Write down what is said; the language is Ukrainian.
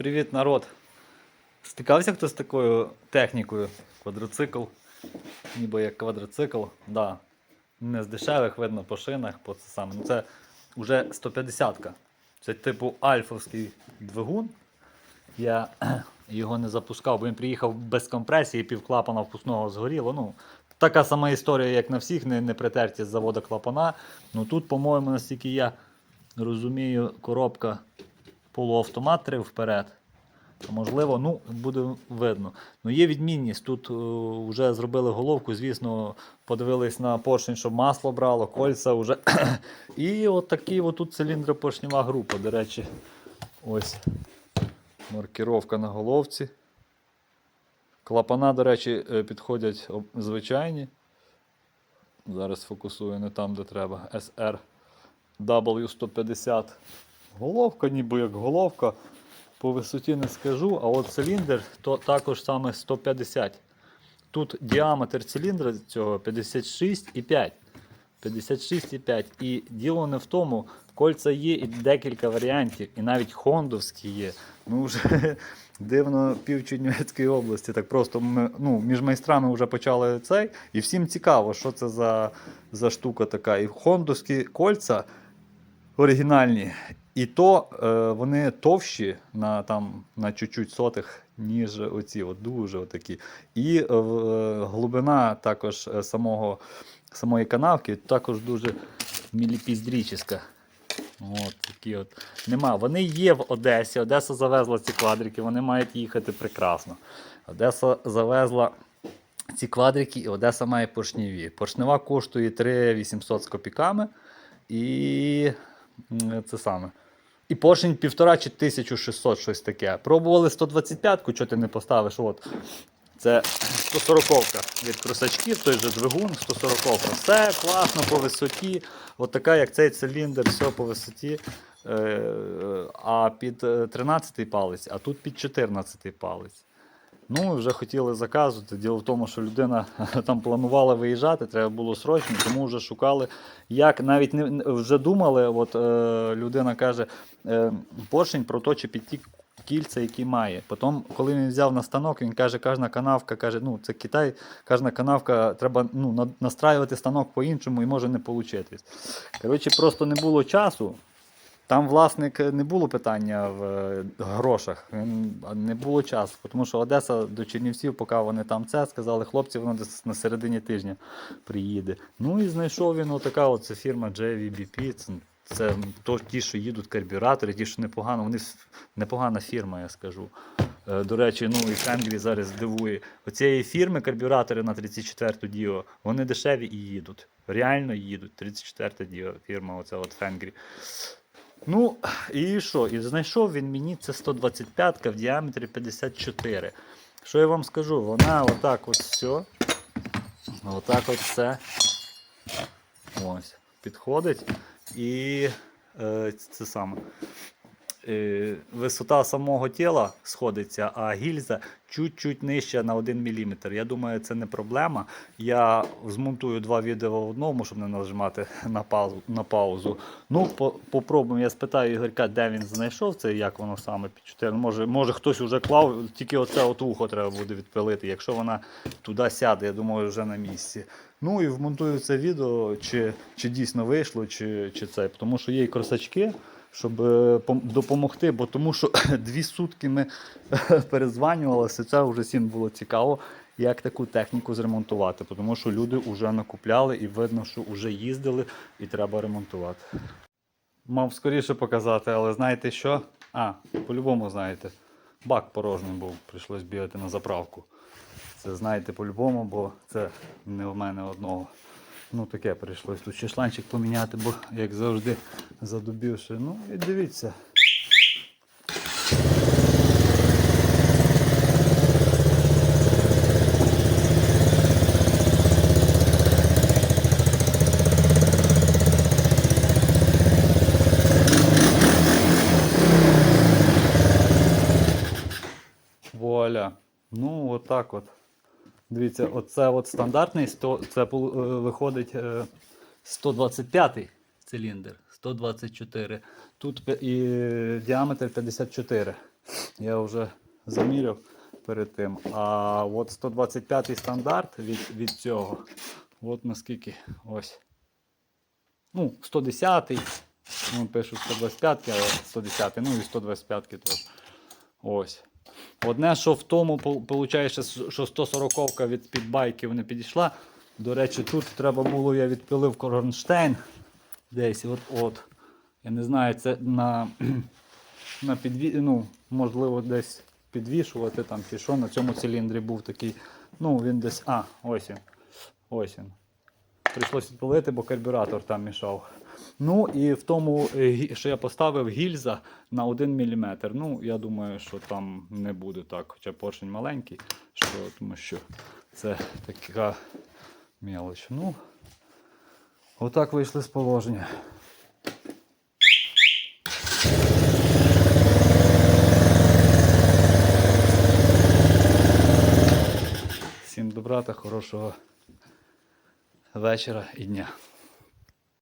Привіт, народ. Стикався хтось з такою технікою? Квадроцикл. Ніби як квадроцикл. Да. Не з дешевих, видно по шинах, по це саме. Ну, це вже 150-ка. Це типу альфовський двигун. Я його не запускав, бо він приїхав без компресії, півклапана впускного згоріло. Ну, така сама історія, як на всіх, не, не притерті з заводу клапана. Ну тут, по-моєму, наскільки я розумію, коробка полуавтомат три вперед. Можливо, ну, буде видно. Ну, є відмінність. Тут е, вже зробили головку, звісно, подивились на поршень, щоб масло брало, кольця вже. І от такі от тут циліндропоршнева група. До речі, ось маркіровка на головці. Клапана, до речі, е, підходять звичайні. Зараз фокусую не там, де треба. SR W150. Головка, ніби як головка. По висоті не скажу, а от циліндр то також саме 150. Тут діаметр циліндра цього 56,5. 56,5. І діло не в тому, кольця є і декілька варіантів, і навіть хондовські є. Ну вже дивно пів Чернівецької області. Так просто ми, ну, між майстрами вже почали цей. І всім цікаво, що це за, за штука така. І хондовські кольця оригінальні. І то е, вони товщі на, там, на чуть-чуть сотих, ніж оці, от дуже отакі. І е, глибина також е, самого, самої канавки також дуже міліпіздрічська. От такі от. Нема. Вони є в Одесі. Одеса завезла ці квадрики, вони мають їхати прекрасно. Одеса завезла ці квадрики, і Одеса має поршневі. Поршнева коштує 3 800 з копійками. І це саме. І поршень півтора чи 1600, щось таке. Пробували 125-ку, що ти не поставиш. От. Це 140-ка від кросачків, той же двигун, 140-ка. Все класно по висоті. От така, як цей циліндр, все по висоті. Е, а під 13-й палець, а тут під 14-й палець. Ну, вже хотіли заказувати. Діло в тому, що людина там планувала виїжджати, треба було срочно, тому вже шукали, як навіть не- вже думали. От е, людина каже, е, поршень проточить під ті кільця, які має. Потім, коли він взяв на станок, він каже, кожна канавка каже, ну це Китай, кожна канавка треба ну, настраювати станок по-іншому і може не вийти. Коротше, просто не було часу. Там власник не було питання в е, грошах, не було часу, тому що Одеса до Чернівців, поки вони там це сказали, хлопці, воно десь на середині тижня приїде. Ну і знайшов він отака от це фірма JVBP. Це, це то, ті, що їдуть карбюратори, ті, що непогано, вони непогана фірма, я скажу. Е, До речі, ну і Фенгрі зараз дивує. Оцієї фірми карбюратори на 34 Діо, вони дешеві і їдуть. Реально їдуть. 34 Діо фірма, оця от Фенгрі. Ну, і що? І знайшов він мені це 125 в діаметрі 54. Що я вам скажу? Вона отак от все. Отак от все. Ось. Підходить. І е, це саме. Е, висота самого тіла сходиться, а гільза чуть-чуть нижча на 1 мм. Я думаю, це не проблема. Я змонтую два відео в одному, щоб не нажимати на паузу. На паузу. Ну, по, попробуємо. Я спитаю Ігорька, де він знайшов це, як воно саме під 4. Може, може хтось вже клав, тільки оце от вухо треба буде відпилити. Якщо вона туди сяде, я думаю, вже на місці. Ну і вмонтую це відео, чи, чи дійсно вийшло, чи, чи це. Тому що є і кросачки щоб е, допомогти, бо тому що дві сутки ми перезванювалися, це вже всім було цікаво, як таку техніку зремонтувати, тому що люди вже накупляли і видно, що вже їздили і треба ремонтувати. Мав скоріше показати, але знаєте що? А, по-любому знаєте, бак порожній був, прийшлось бігати на заправку. Це знаєте по-любому, бо це не в мене одного. Ну таке прийшлось тут чешланчик поміняти, бо як завжди задубівши. Ну і дивіться. Вуаля. Ну, отак от. Дивіться, оце от стандартний, 100, це е, виходить е, 125 циліндр. 124. Тут і діаметр 54. Я вже заміряв перед тим. А от 125 стандарт від, від цього. От наскільки ось. Ну, 110. Ну, пишу 125, але 110, ну і 125 теж. Ось. Одне, що в тому, виходить, що 140 від підбайків не підійшла. До речі, тут треба було, я відпилив кронштейн. Десь, от, от. Я не знаю, це на, на підві... ну, можливо, десь підвішувати там чи що. На цьому циліндрі був такий. Ну, він десь. А, ось він. Ось він. Прийшлося відпилити, бо карбюратор там мішав. Ну і в тому, е, що я поставив гільза на 1 мм. Ну, я думаю, що там не буде так, хоча поршень маленький, що, тому що це така мелоч. Ну, отак вийшли з положення. Всім добра та хорошого вечора і дня.